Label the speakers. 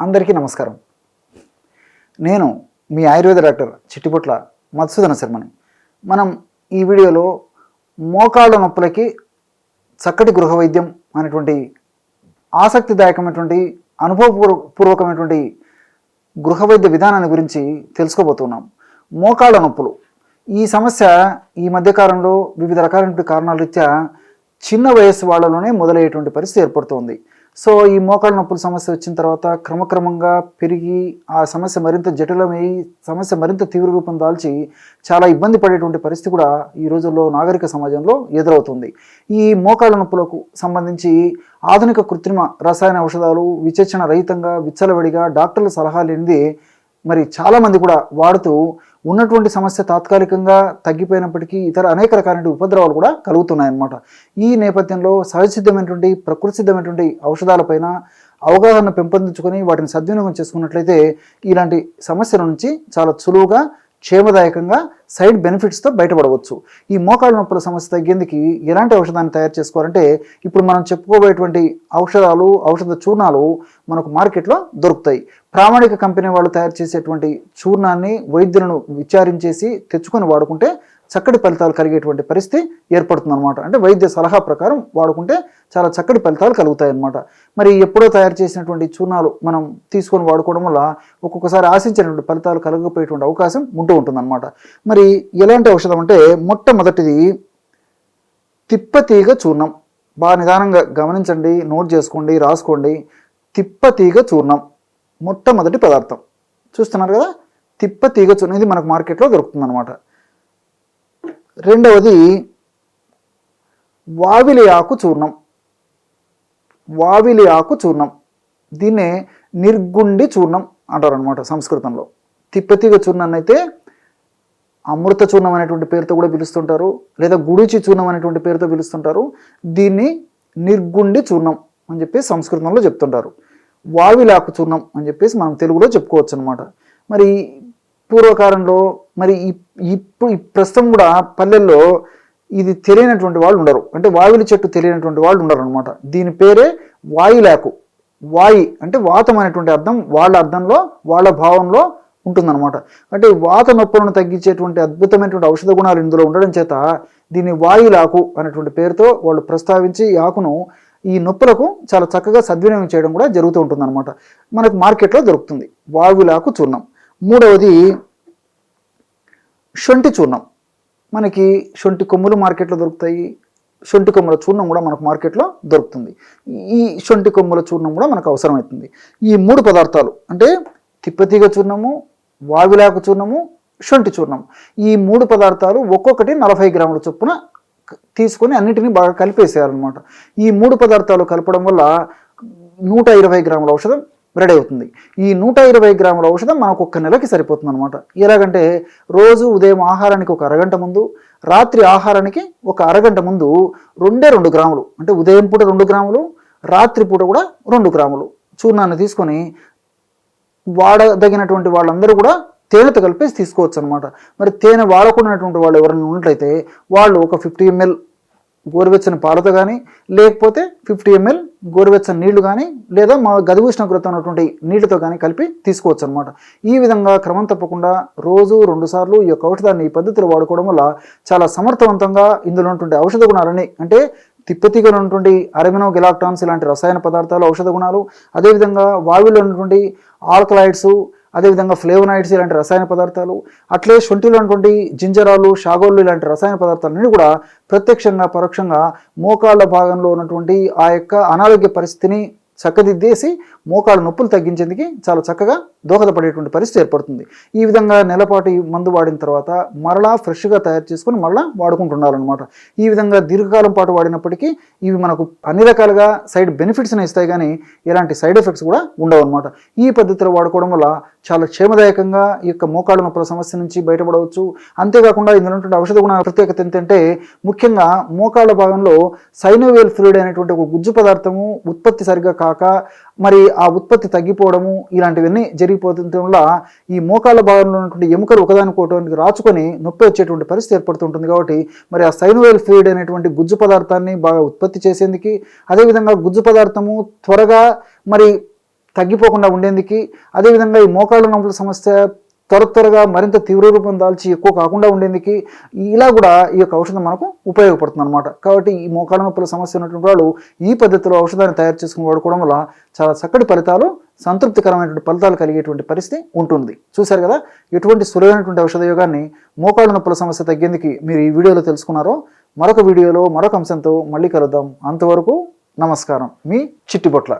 Speaker 1: అందరికీ నమస్కారం. నేను మీ ఆయుర్వేద డాక్టర్ చిట్టిపుట్ల మధుసూదన శర్మని. మనం ఈ వీడియోలో మోకాళ్ళ నొప్పులకి చక్కటి గృహ వైద్యం అనేటువంటి ఆసక్తిదాయకమైనటువంటి అనుభవపూర్వకమైనటువంటి గృహ వైద్య విధానాన్ని గురించి తెలుసుకోబోతున్నాం. మోకాళ్ళ నొప్పులు. ఈ సమస్య ఈ మధ్యకాలంలో వివిధ రకాలైనటువంటి కారణాల రీత్యా చిన్న వయస్సు వాళ్ళలోనే మొదలయ్యేటువంటి పరిస్థితి ఏర్పడుతోంది. సో ఈ మోకాళ్ళ నొప్పుల సమస్య వచ్చిన తర్వాత క్రమక్రమంగా పెరిగి ఆ సమస్య మరింత జటిలమై సమస్య మరింత తీవ్ర రూపం దాల్చి చాలా ఇబ్బంది పడేటువంటి పరిస్థితి కూడా ఈ రోజుల్లో నాగరిక సమాజంలో ఎదురవుతుంది. ఈ మోకాళ్ళ నొప్పులకు సంబంధించి ఆధునిక కృత్రిమ రసాయన ఔషధాలు విచక్షణ రహితంగా విచ్చలవిడిగా డాక్టర్ల సలహా లేనిది మరి చాలామంది కూడా వాడుతూ ఉన్నటువంటి సమస్య తాత్కాలికంగా తగ్గిపోయినప్పటికీ ఇతర అనేక రకాలైన ఉపద్రవాలు కూడా కలుగుతున్నాయన్నమాట. ఈ నేపథ్యంలో సహజసిద్ధమైనటువంటి ప్రకృతి సిద్ధమైనటువంటి ఔషధాలపైన అవగాహన పెంపొందించుకొని వాటిని సద్వినియోగం చేసుకున్నట్లయితే ఇలాంటి సమస్యల నుంచి చాలా సులువుగా క్షేమదాయకంగా సైడ్ బెనిఫిట్స్తో బయటపడవచ్చు. ఈ మోకాళ్ళ నొప్పుల సమస్య తగ్గేందుకు ఎలాంటి ఔషధాన్ని తయారు చేసుకోవాలంటే ఇప్పుడు మనం చెప్పుకోబోయేటువంటి ఔషధాలు ఔషధ చూర్ణాలు మనకు మార్కెట్లో దొరుకుతాయి. ప్రామాణిక కంపెనీ వాళ్ళు తయారు చేసేటువంటి చూర్ణాన్ని వైద్యులను విచారించేసి తెచ్చుకొని వాడుకుంటే చక్కటి ఫలితాలు కలిగేటువంటి పరిస్థితి ఏర్పడుతుంది అనమాట అంటే వైద్య సలహా ప్రకారం వాడుకుంటే చాలా చక్కటి ఫలితాలు కలుగుతాయి అన్నమాట మరి ఎప్పుడో తయారు చేసినటువంటి చూర్ణాలు మనం తీసుకొని వాడుకోవడం వల్ల ఒక్కొక్కసారి ఆశించినటువంటి ఫలితాలు కలగకపోయేటువంటి అవకాశం ఉంటూ ఉంటుందన్నమాట. మరి ఎలాంటి ఔషధం అంటే మొట్టమొదటిది తిప్పతీగ చూర్ణం. బాగా నిదానంగా గమనించండి నోట్ చేసుకోండి రాసుకోండి. తిప్పతీగ చూర్ణం. మొట్టమొదటి పదార్థం. చూస్తున్నారు కదా? తిప్పతీగ చూర్ణం ఇది మనకు మార్కెట్లో దొరుకుతుంది అనమాట రెండవది వావిలి ఆకు చూర్ణం. వావిలి ఆకు చూర్ణం. దీన్నే నిర్గుండి చూర్ణం అంటారు అనమాట సంస్కృతంలో. తిప్పతీగ చూర్ణాన్ని అయితే అమృత చూర్ణం అనేటువంటి పేరుతో కూడా పిలుస్తుంటారు. లేదా గుడిచి చూర్ణం అనేటువంటి పేరుతో పిలుస్తుంటారు. దీన్ని నిర్గుండి చూర్ణం అని చెప్పి సంస్కృతంలో చెప్తుంటారు. వావిలాకు చూర్ణం అని చెప్పేసి మనం తెలుగులో చెప్పుకోవచ్చు అనమాట మరి పూర్వకాలంలో మరి ఇప్పుడు ప్రస్తుతం కూడా పల్లెల్లో ఇది తెలియనటువంటి వాళ్ళు ఉండరు. అంటే వాయువుల చెట్టు తెలియనటువంటి వాళ్ళు ఉండరు అనమాట దీని పేరే వాయులాకు. వాయి అంటే వాతం అనేటువంటి అర్థం వాళ్ళ అర్థంలో వాళ్ళ భావంలో ఉంటుందన్నమాట. అంటే వాత నొప్పులను తగ్గించేటువంటి అద్భుతమైనటువంటి ఔషధ గుణాలు ఇందులో ఉండడం చేత దీన్ని వాయులాకు అనేటువంటి పేరుతో వాళ్ళు ప్రస్తావించి ఈ ఆకును ఈ నొప్పులకు చాలా చక్కగా సద్వినియోగం చేయడం కూడా జరుగుతూ ఉంటుందన్నమాట. మనకు మార్కెట్లో దొరుకుతుంది. వాగులాకు చూర్ణం. మూడవది శొంఠి చూర్ణం. మనకి శొంఠి కొమ్ములు మార్కెట్లో దొరుకుతాయి. శొంఠి కొమ్మల చూర్ణం కూడా మనకు మార్కెట్లో దొరుకుతుంది. ఈ శొంఠి కొమ్మల చూర్ణం కూడా మనకు అవసరమవుతుంది. ఈ మూడు పదార్థాలు అంటే తిప్పతీగ చూర్ణము వావిలాకు చూర్ణము శొంఠి చూర్ణం. ఈ మూడు పదార్థాలు ఒక్కొక్కటి నలభై గ్రాముల చొప్పున తీసుకొని అన్నిటినీ బాగా కలిపేసేయాలన్నమాట. ఈ మూడు పదార్థాలు కలపడం వల్ల నూట ఇరవై గ్రాముల ఔషధం రెడీ అవుతుంది. ఈ నూట ఇరవై గ్రాముల ఔషధం మనకు ఒక్క నెలకి సరిపోతుంది అనమాట ఎలాగంటే రోజు ఉదయం ఆహారానికి ఒక అరగంట ముందు రాత్రి ఆహారానికి ఒక అరగంట ముందు రెండే రెండు గ్రాములు అంటే ఉదయం పూట రెండు గ్రాములు రాత్రి పూట కూడా రెండు గ్రాములు. చూర్ణాన్ని తీసుకొని వాడదగినటువంటి వాళ్ళందరూ కూడా తేనెతో కలిపేసి తీసుకోవచ్చు అనమాట మరి తేనె వాడకుండాటువంటి వాళ్ళు ఎవరైనా ఉన్నట్లయితే వాళ్ళు ఒక ఫిఫ్టీ ఎంఎల్ గోరువెచ్చని పాలతో కానీ లేకపోతే ఫిఫ్టీ ఎంఎల్ గోరువెచ్చని నీళ్ళు కానీ లేదా మా గది ఉష్ణోగ్రత ఉన్నటువంటి నీటితో కానీ కలిపి తీసుకోవచ్చు అనమాట ఈ విధంగా క్రమం తప్పకుండా రోజు రెండు సార్లు ఈ యొక్క ఔషధాన్ని ఈ పద్ధతిలో వాడుకోవడం వల్ల చాలా సమర్థవంతంగా ఇందులో ఉన్నటువంటి ఔషధ గుణాలని అంటే తిప్పతీగలో ఉన్నటువంటి అరమినో గిలాక్టాన్స్ ఇలాంటి రసాయన పదార్థాలు ఔషధ గుణాలు అదేవిధంగా వాయువులో ఉన్నటువంటి ఆల్కలైడ్స్ అదేవిధంగా ఫ్లేవనాయిడ్స్ ఇలాంటి రసాయన పదార్థాలు అట్లే శొంఠిలో ఉన్నటువంటి జింజరాలు షాగోళ్ళు ఇలాంటి రసాయన పదార్థాలన్నీ కూడా ప్రత్యక్షంగా పరోక్షంగా మోకాళ్ళ భాగంలో ఉన్నటువంటి ఆ యొక్క అనారోగ్య పరిస్థితిని చక్కదిద్దేసి మోకాళ్ళ నొప్పులు తగ్గించేందుకు చాలా చక్కగా దోహదపడేటువంటి పరిస్థితి ఏర్పడుతుంది. ఈ విధంగా నెలపాటి మందు వాడిన తర్వాత మరలా ఫ్రెష్గా తయారు చేసుకొని మరలా వాడుకుంటుండాలన్నమాట. ఈ విధంగా దీర్ఘకాలం పాటు వాడినప్పటికీ ఇవి మనకు అన్ని రకాలుగా సైడ్ బెనిఫిట్స్ని ఇస్తాయి కానీ ఎలాంటి సైడ్ ఎఫెక్ట్స్ కూడా ఉండవు అనమాట ఈ పద్ధతిలో వాడుకోవడం వల్ల చాలా క్షేమదాయకంగా ఈ యొక్క మోకాళ్ళ నొప్పుల సమస్య నుంచి బయటపడవచ్చు. అంతేకాకుండా ఇందులో ఔషధ గుణ ప్రత్యేకత ఏంటంటే ముఖ్యంగా మోకాళ్ళ భాగంలో సైనోవేల్ ఫ్లూయిడ్ అనేటువంటి ఒక గుజ్జు పదార్థము ఉత్పత్తి సరిగ్గా కాక మరి ఆ ఉత్పత్తి తగ్గిపోవడము ఇలాంటివన్నీ జరిగిపోతుండడం వల్ల ఈ మోకాళ్ళ భాగంలో ఉన్నటువంటి ఎముకలు ఒకదానికోవడానికి రాచుకొని నొప్పి వచ్చేటువంటి పరిస్థితి ఏర్పడుతుంటుంది కాబట్టి మరి ఆ సైనోవేల్ ఫ్లూయిడ్ అనేటువంటి గుజ్జు పదార్థాన్ని బాగా ఉత్పత్తి చేసేందుకు అదేవిధంగా గుజ్జు పదార్థము త్వరగా మరి తగ్గిపోకుండా ఉండేందుకు అదేవిధంగా ఈ మోకాళ్ళ నొప్పుల సమస్య త్వర త్వరగా మరింత తీవ్ర రూపం దాల్చి ఎక్కువ కాకుండా ఉండేందుకు ఇలా కూడా ఈ యొక్క ఔషధం మనకు ఉపయోగపడుతుంది అనమాట కాబట్టి ఈ మోకాళ్ళ నొప్పుల సమస్య ఉన్నటువంటి వాళ్ళు ఈ పద్ధతిలో ఔషధాన్ని తయారు చేసుకుని వాడుకోవడం వల్ల చాలా చక్కటి ఫలితాలు సంతృప్తికరమైనటువంటి ఫలితాలు కలిగేటువంటి పరిస్థితి ఉంటుంది. చూశారు కదా ఎటువంటి సులువైనటువంటి ఔషధ యోగాన్ని మోకాళ్ళ నొప్పుల సమస్య తగ్గేందుకు మీరు ఈ వీడియోలో తెలుసుకున్నారో మరొక వీడియోలో మరొక అంశంతో మళ్ళీ కలుద్దాం. అంతవరకు నమస్కారం. మీ చిట్టిబొట్ల.